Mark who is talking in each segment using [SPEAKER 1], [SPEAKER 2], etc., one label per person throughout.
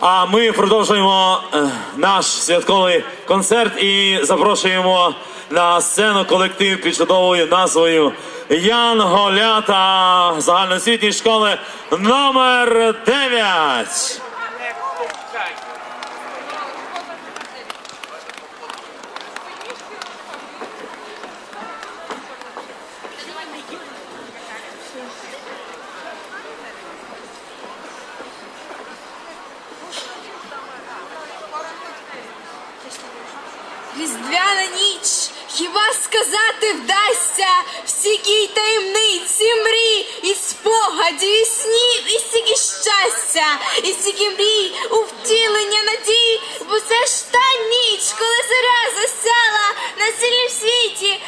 [SPEAKER 1] А ми продовжуємо е, наш святковий концерт і запрошуємо на сцену колектив під чудовою назвою Янголята загальноосвітньої школи номер 9.
[SPEAKER 2] Різдвяна ніч, хіба сказати вдасться? Всякій таємниці мрій, і спогадів, і снів, і стільки щастя, і стільки мрій у втілення надій, бо це ж та ніч, коли зоря засяла на цілім світі,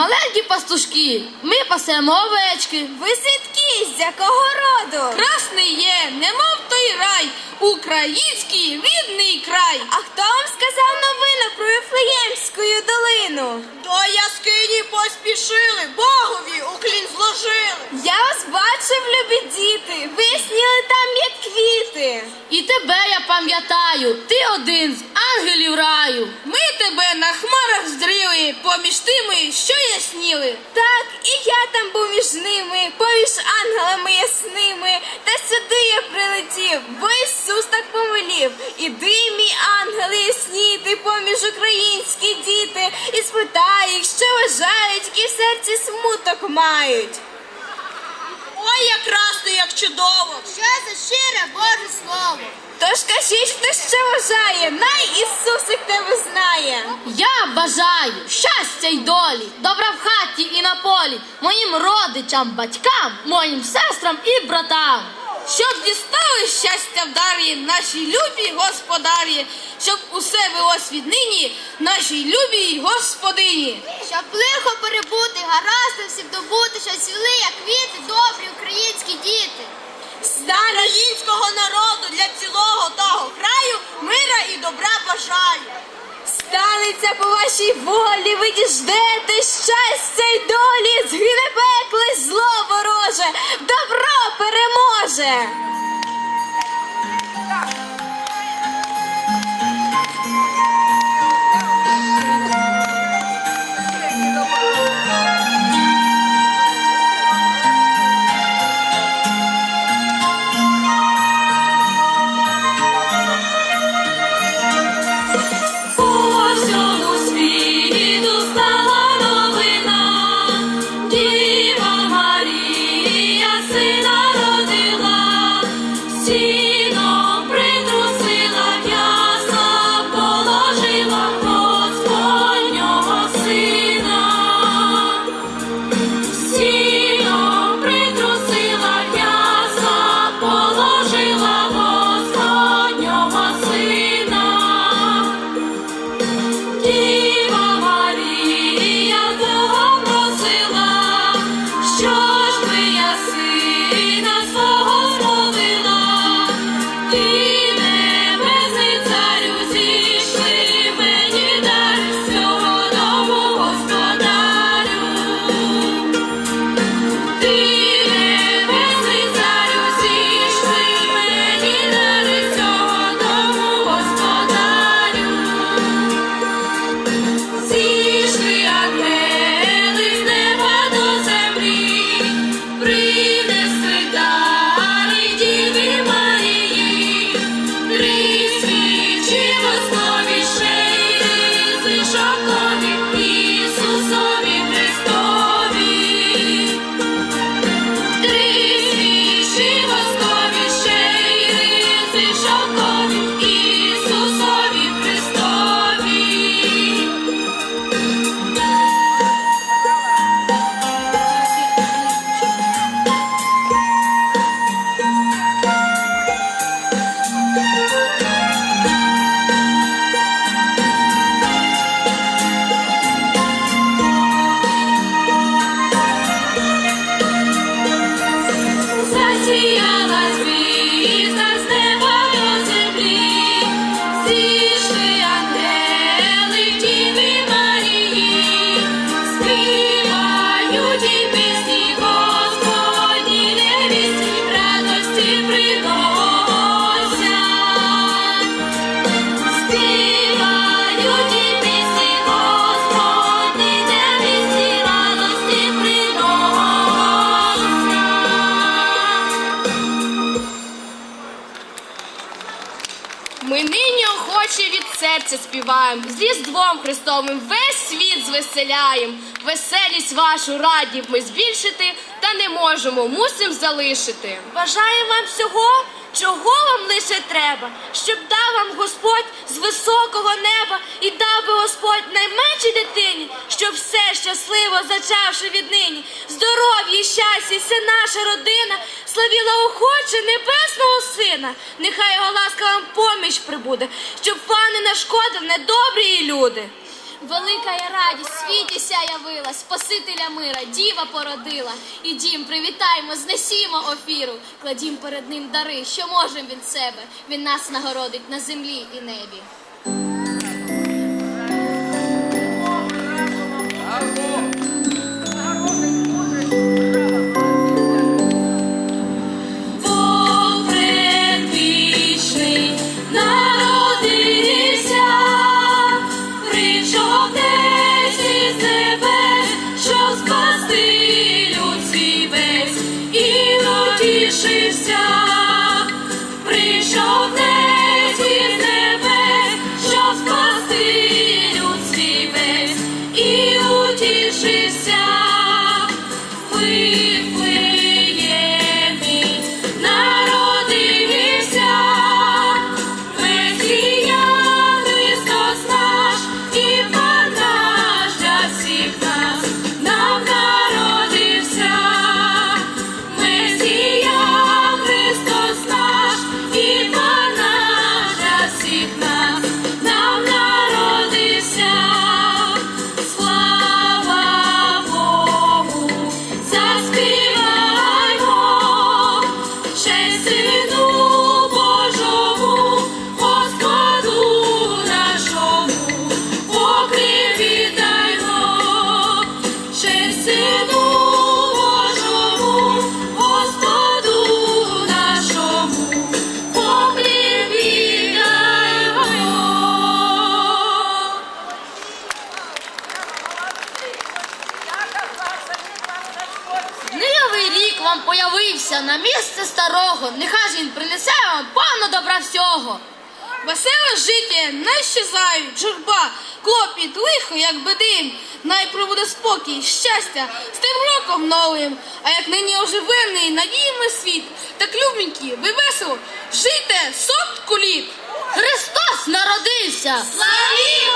[SPEAKER 3] маленькі пастушки, ми пасемо овечки.
[SPEAKER 2] Ви звідки? З якого роду?
[SPEAKER 3] Красний є, немов той рай, український рідний край.
[SPEAKER 2] А хто вам сказав новину про Вифлеємську долину?
[SPEAKER 4] До яскині поспішили, Богові уклін зложили.
[SPEAKER 2] Я вас бачив, любі діти. Ви сніли там, як квіти.
[SPEAKER 3] І тебе я пам'ятаю, ти один з ангелів раю. Ми тебе на хмарах здрили, поміж тими, що ясніли.
[SPEAKER 2] Так, і я там був між ними, поміж ангелами ясними. Та сюди я прилетів, бо Ісус так повелів. Іди, мій ангел, ясніти поміж українські діти, і спитай їх, що вважають, які в серці смуток мають.
[SPEAKER 4] Ой, як красно, як чудово.
[SPEAKER 2] Що за щире Боже слово? Тож кажіть, хто ще вважає, най Ісусик тебе знає.
[SPEAKER 3] Я бажаю щастя й долі, добра в хаті і на полі, моїм родичам, батькам, моїм сестрам і братам. Щоб дістали щастя в дарі наші любі господарі, щоб усе велось віднині нашій любій господині.
[SPEAKER 2] Щоб лихо перебути, гаразди всім добути, що цвіли, як квіти, добрі українські діти. Стане
[SPEAKER 4] Українського народу для цілого того краю мира і добра бажаю.
[SPEAKER 2] Станеться по вашій волі, ви діждете щастя й долі, згине пекле зло вороже, добро переможе.
[SPEAKER 3] По Засіяла світа з
[SPEAKER 5] неба до землі. Серця з Різдвом Христовим весь світ звеселяєм. Веселість вашу раді ми збільшити, та не можемо, мусим залишити.
[SPEAKER 3] Бажаю вам всього, чого вам лише треба, щоб дав вам Господь з високого неба і дав би Господь найменшій дитині, щоб все щасливо зачавши віднині, здоров'я і щастя, вся наша родина славіла охоче небесного сина. Нехай його ласка вам поміч прибуде, щоб пан не нашкодив недобрі люди.
[SPEAKER 5] Велика я радість, світі ся явила, Спасителя мира, діва породила. І дім, привітаємо, знесімо офіру, кладім перед ним дари, що можем від себе. Він нас нагородить на землі і небі.
[SPEAKER 3] І
[SPEAKER 5] на місце старого. Нехай ж він принесе вам повно добра всього.
[SPEAKER 2] Веселе життя не щезають, журба, клопіт, лихо, як бедим. Най пробуде спокій, щастя з тим роком новим. А як нині оживений, надіємо світ, так любенькі, ви весело, жийте сотку літ.
[SPEAKER 5] Христос народився!
[SPEAKER 2] Славі